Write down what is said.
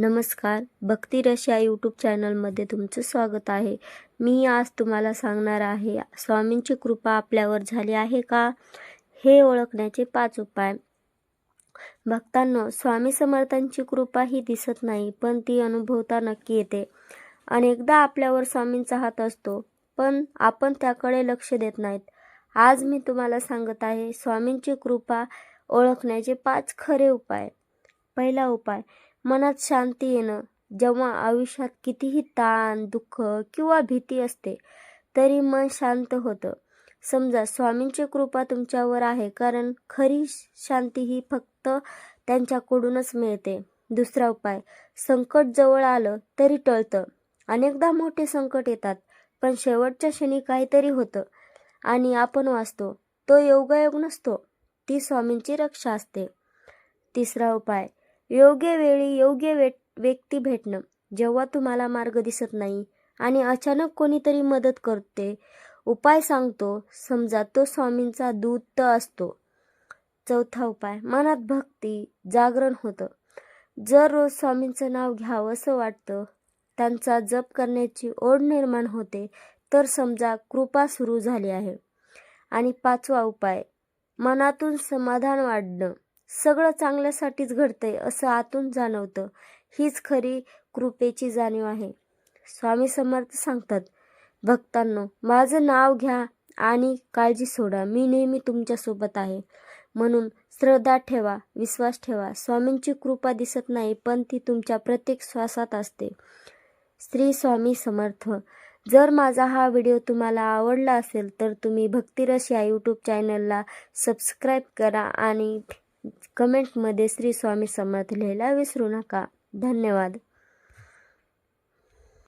नमस्कार. भक्तिरस या यूट्यूब चॅनलमध्ये तुमचं स्वागत आहे. मी आज तुम्हाला सांगणार आहे स्वामींची कृपा आपल्यावर झाली आहे का? हे ओळखण्याचे पाच उपाय. भक्तांनो स्वामी समर्थांची कृपा ही दिसत नाही पण ती अनुभवता नक्की येते. अनेकदा आपल्यावर स्वामींचा हात असतो पण आपण त्याकडे लक्ष देत नाहीत. आज मी तुम्हाला सांगत आहे स्वामींची कृपा ओळखण्याचे पाच खरे उपाय. पहिला उपाय मनात शांती येणं. जेव्हा आयुष्यात कितीही ताण दुःख किंवा भीती असते तरी मन शांत होतं. समजा स्वामींची कृपा तुमच्यावर आहे कारण खरी शांती ही फक्त त्यांच्याकडूनच मिळते. दुसरा उपाय संकट जवळ आलं तरी टळतं. अनेकदा मोठे संकट येतात पण शेवटच्या क्षणी काहीतरी होतं आणि आपण वाचतो. तो योगायोग नसतो ती स्वामींची रक्षा असते. तिसरा उपाय योग्य वेळी योग्य वे व्यक्ती भेटणं. जेव्हा तुम्हाला मार्ग दिसत नाही आणि अचानक कोणीतरी मदत करते उपाय सांगतो. समजा तो स्वामींचा दूत असतो. चौथा उपाय मनात भक्ती जागरण होतं. जर रोज स्वामींचं नाव घ्यावं असं वाटतं त्यांचा जप करण्याची ओढ निर्माण होते तर समजा कृपा सुरू झाली आहे. आणि पाचवा उपाय मनातून समाधान वाढणं. सगळं चांगल्यासाठीच घडतंय असं आतून जाणवतं. हीच खरी कृपेची जाणीव आहे. स्वामी समर्थ सांगतात भक्तांनो माझं नाव घ्या आणि काळजी सोडा. मी नेहमी तुमच्यासोबत आहे. म्हणून श्रद्धा ठेवा विश्वास ठेवा. स्वामींची कृपा दिसत नाही पण ती तुमच्या प्रत्येक श्वासात असते. श्री स्वामी समर्थ जर माझा हा व्हिडिओ तुम्हाला आवडला असेल तर तुम्ही भक्तिरस या यूट्यूब चॅनलला सबस्क्राईब करा आणि कमेंटमध्ये श्री स्वामी समर्थ लिहायला विसरू नका. धन्यवाद.